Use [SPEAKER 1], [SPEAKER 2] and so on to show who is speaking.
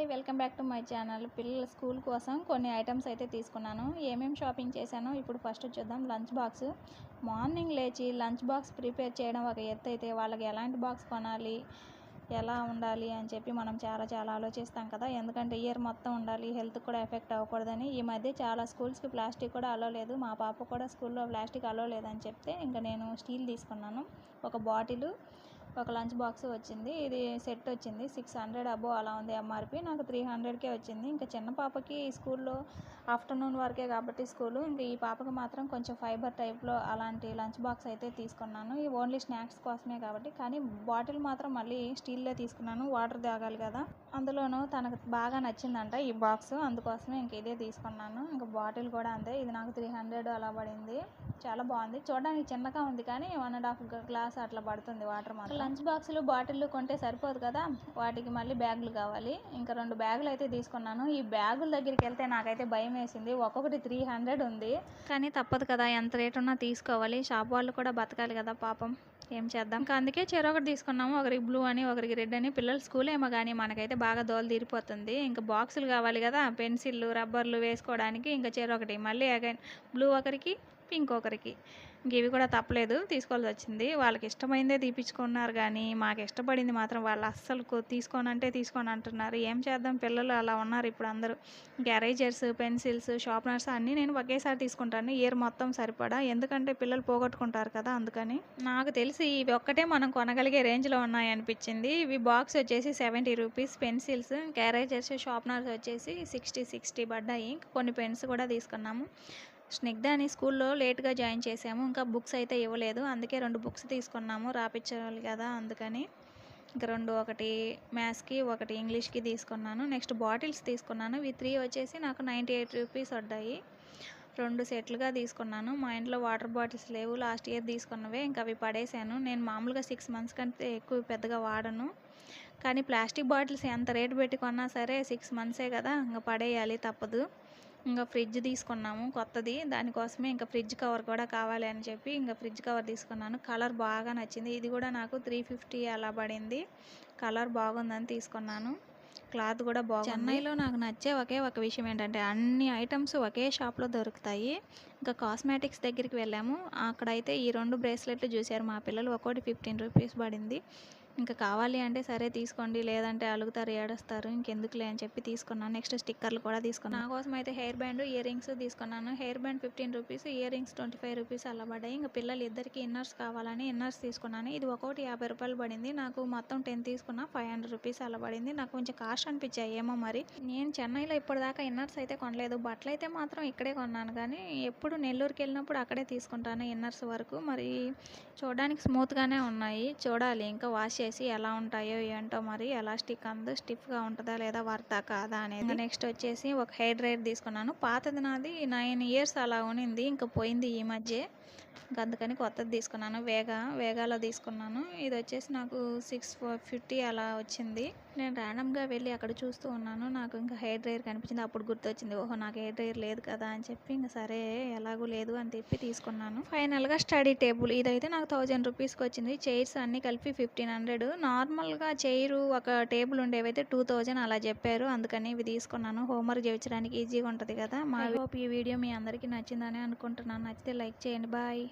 [SPEAKER 1] Hi welcome back to my channel. పిల్లల school కోసం కొన్ని ఐటమ్స్ అయితే తీసుకున్నాను. ఏమేమి షాపింగ్ చేశానో ఇప్పుడు ఫస్ట్ చూద్దాం. Lunch box. మార్నింగ్ లేచి లంచ్ బాక్స్ ప్రిపేర్ చేయడం ఒక ఎత్తు అయితే వాళ్ళకి ఎలాంటి బాక్స్ కొనాలి ఎలా ఉండాలి అని చెప్పి మనం చాలా చాలా ఆలోచిస్తాం కదా. ఎందుకంటే ఇయర్ మొత్తం ఉండాలి హెల్త్ కూడా ఎఫెక్ట్ అవ్వకూడదని. ఈ మధ్య చాలా స్కూల్స్కి ప్లాస్టిక్ కూడా అలో లేదు. మా పాప కూడా స్కూల్లో ప్లాస్టిక్ అలో లేదని చెప్తే ఇంకా నేను స్టీల్ తీసుకున్నాను. ఒక బాటిల్ ఒక లంచ్ బాక్స్ వచ్చింది. ఇది సెట్ వచ్చింది. సిక్స్ హండ్రెడ్ అబో అలా ఉంది ఎంఆర్పి నాకు త్రీ హండ్రెడ్కే వచ్చింది. ఇంకా చిన్న పాపకి స్కూల్లో ఆఫ్టర్నూన్ వరకే కాబట్టి స్కూలు. ఇంకా ఈ పాపకి మాత్రం కొంచెం ఫైబర్ టైప్లో అలాంటి లంచ్ బాక్స్ అయితే తీసుకున్నాను. ఈ ఓన్లీ స్నాక్స్ కోసమే కాబట్టి. కానీ బాటిల్ మాత్రం మళ్ళీ స్టీల్లో తీసుకున్నాను. వాటర్ తాగాలి కదా. అందులోనూ తనకు బాగా నచ్చిందంట ఈ బాక్స్. అందుకోసమే ఇంక ఇదే తీసుకున్నాను. ఇంకా బాటిల్ కూడా అంతే. ఇది నాకు త్రీ హండ్రెడ్ అలా పడింది. చాలా బాగుంది. చూడడానికి చిన్నగా ఉంది కానీ వన్ అండ్ హాఫ్ గ్లాస్ అట్లా పడుతుంది వాటర్ మాత్రం. లంచ్ బాక్సులు బాటిల్లు కొంటే సరిపోదు కదా వాటికి మళ్ళీ బ్యాగులు కావాలి. ఇంకా రెండు బ్యాగులు అయితే తీసుకున్నాను. ఈ బ్యాగుల దగ్గరికి వెళ్తే నాకైతే భయం వేసింది. ఒక్కొక్కటి త్రీ హండ్రెడ్ ఉంది. కానీ తప్పదు కదా ఎంత రేట్ ఉన్నా తీసుకోవాలి. షాప్ వాళ్ళు కూడా బతకాలి కదా పాపం. ఏం చేద్దాం? ఇంకా అందుకే చెరొకటి తీసుకున్నాము. ఒకరికి బ్లూ అని ఒకరికి రెడ్ అని. పిల్లలు స్కూల్ ఏమో కానీ మనకైతే బాగా దోలు తీరిపోతుంది. ఇంకా బాక్సులు కావాలి కదా పెన్సిళ్ళు రబ్బర్లు వేసుకోవడానికి ఇంకా చెరొకటి మళ్ళీ అగైన్ బ్లూ ఒకరికి చెప్పి ఇంకొకరికి. ఇంక ఇవి కూడా తప్పలేదు తీసుకోవాల్సి వచ్చింది వాళ్ళకి ఇష్టమైందే తీపించుకున్నారు కానీ మాకు ఇష్టపడింది మాత్రం వాళ్ళు అస్సలు తీసుకోనంటే తీసుకోని అంటున్నారు ఏం చేద్దాం? పిల్లలు అలా ఉన్నారు ఇప్పుడు అందరూ. గ్యారేజర్స్ పెన్సిల్స్ షార్ప్నర్స్ అన్నీ నేను ఒకేసారి తీసుకుంటాను. ఇయర్ మొత్తం సరిపడా? ఎందుకంటే పిల్లలు పోగొట్టుకుంటారు కదా అందుకని. నాకు తెలిసి ఇవి ఒక్కటే మనం కొనగలిగే రేంజ్లో ఉన్నాయి అనిపించింది ఇవి బాక్స్ వచ్చేసి సెవెంటీ రూపీస్ పెన్సిల్స్ గ్యారేజర్స్ షార్ప్నర్స్ వచ్చేసి సిక్స్టీ సిక్స్టీ పడ్డాయి. కొన్ని పెన్స్ కూడా తీసుకున్నాము. స్నిగ్ధాని స్కూల్లో లేట్గా జాయిన్ చేసాము ఇంకా బుక్స్ అయితే ఇవ్వలేదు. అందుకే రెండు బుక్స్ తీసుకున్నాము. రాపించాలి కదా అందుకని ఇంకా రెండు ఒకటి మ్యాథ్స్కి ఒకటి ఇంగ్లీష్కి తీసుకున్నాను. నెక్స్ట్ బాటిల్స్ తీసుకున్నాను. ఇవి త్రీ వచ్చేసి నాకు నైంటీ ఎయిట్ రూపీస్ పడ్డాయి. రెండు సెట్లుగా తీసుకున్నాను. మా ఇంట్లో వాటర్ బాటిల్స్ లేవు. లాస్ట్ ఇయర్ తీసుకున్నవే. ఇంకా అవి పడేసాను. నేను మామూలుగా సిక్స్ మంత్స్ కంటే ఎక్కువ పెద్దగా వాడను. కానీ ప్లాస్టిక్ బాటిల్స్ ఎంత రేటు పెట్టి కొన్నా సరే సిక్స్ మంత్సే కదా. ఇంకా పడేయాలి తప్పదు. ఇంకా ఫ్రిడ్జ్ తీసుకున్నాము కొత్తది. దానికోసమే ఇంకా ఫ్రిడ్జ్ కవర్ కూడా కావాలి అని చెప్పి ఇంకా ఫ్రిడ్జ్ కవర్ తీసుకున్నాను. కలర్ బాగా నచ్చింది. ఇది కూడా నాకు త్రీ ఫిఫ్టీ అలా పడింది. కలర్ బాగుందని తీసుకున్నాను. క్లాత్ కూడా బాగుంది. చెన్నైలో నాకు నచ్చే ఒకే ఒక విషయం ఏంటంటే అన్ని ఐటమ్స్ ఒకే షాప్లో దొరుకుతాయి. ఇంకా కాస్మెటిక్స్ దగ్గరికి వెళ్ళాము. అక్కడైతే ఈ రెండు బ్రేస్లెట్లు చూశారు మా పిల్లలు. ఒక్కోటి ఫిఫ్టీన్ రూపీస్ పడింది. ఇంకా కావాలి అంటే సరే తీసుకోండి లేదంటే అలుగుతారు ఏడుస్తారు ఇంకెందుకులే అని చెప్పి తీసుకున్నాను. నెక్స్ట్ స్టిక్కర్లు కూడా తీసుకున్నాను. నా కోసం అయితే హెయిర్ బ్యాండ్ ఇయర్ రింగ్స్ తీసుకున్నాను. Hair band fifteen rupees earrings twenty five rupees అలా పడ్డాయి. ఇంకా పిల్లలు ఇద్దరికి ఇన్నర్స్ కావాలని ఇన్నర్స్ తీసుకున్నాను. ఇది ఒకటి యాభై రూపాయలు పడింది. నాకు మొత్తం టెన్ తీసుకున్నా ఫైవ్ హండ్రెడ్ రూపీస్ అలా పడింది. నాకు కొంచెం కాస్ట్ అనిపించాయి ఏమో మరి. నేను చెన్నైలో ఇప్పటిదాకా ఇన్నర్స్ అయితే కొనలేదు. బట్టలు అయితే మాత్రం ఇక్కడే కొన్నాను. కానీ ఎప్పుడు నెల్లూరుకి వెళ్ళినప్పుడు అక్కడే తీసుకుంటాను ఇన్నర్స్ వరకు. మరి చూడడానికి స్మూత్గానే ఉన్నాయి. చూడాలి ఇంకా వాష్ చేసి ఎలా ఉంటాయో ఏంటో మరి ఎలాస్టిక్ అందు స్టిఫ్గా ఉంటుందా లేదా వర్తా కాదా అనేది. నెక్స్ట్ వచ్చేసి ఒక హెయిర్ డ్రైర్ తీసుకున్నాను. పాతది నాది నైన్ ఇయర్స్ అలా ఉనింది. ఇంకా పోయింది ఈ మధ్య. ఇంకా అందుకని కొత్తది తీసుకున్నాను. వేగా వేగాలో తీసుకున్నాను. ఇది వచ్చేసి నాకు సిక్స్ ఫిఫ్టీ అలా వచ్చింది. నేను ర్యాండమ్గా వెళ్ళి అక్కడ చూస్తూ ఉన్నాను. నాకు ఇంకా హెయిర్ డ్రైయర్ కనిపించింది. అప్పుడు గుర్తొచ్చింది ఓహో నాకు హెయిర్ డ్రైయర్ లేదు కదా అని చెప్పి ఇంకా సరే ఎలాగూ లేదు అని చెప్పి తీసుకున్నాను. ఫైనల్గా స్టడీ టేబుల్. ఇదైతే నాకు థౌజండ్ రూపీస్కి వచ్చింది. చైర్స్ అన్నీ కలిపి ఫిఫ్టీన్ హండ్రెడ్. నార్మల్గా చైర్ ఒక టేబుల్ ఉండేవైతే టూ థౌజండ్ అలా చెప్పారు. అందుకని ఇవి తీసుకున్నాను. హోంవర్క్ చేయించడానికి ఈజీగా ఉంటుంది కదా. మా హోప్ ఈ వీడియో మీ అందరికీ నచ్చిందని అనుకుంటున్నాను. నచ్చితే లైక్ చేయండి. బాయ్.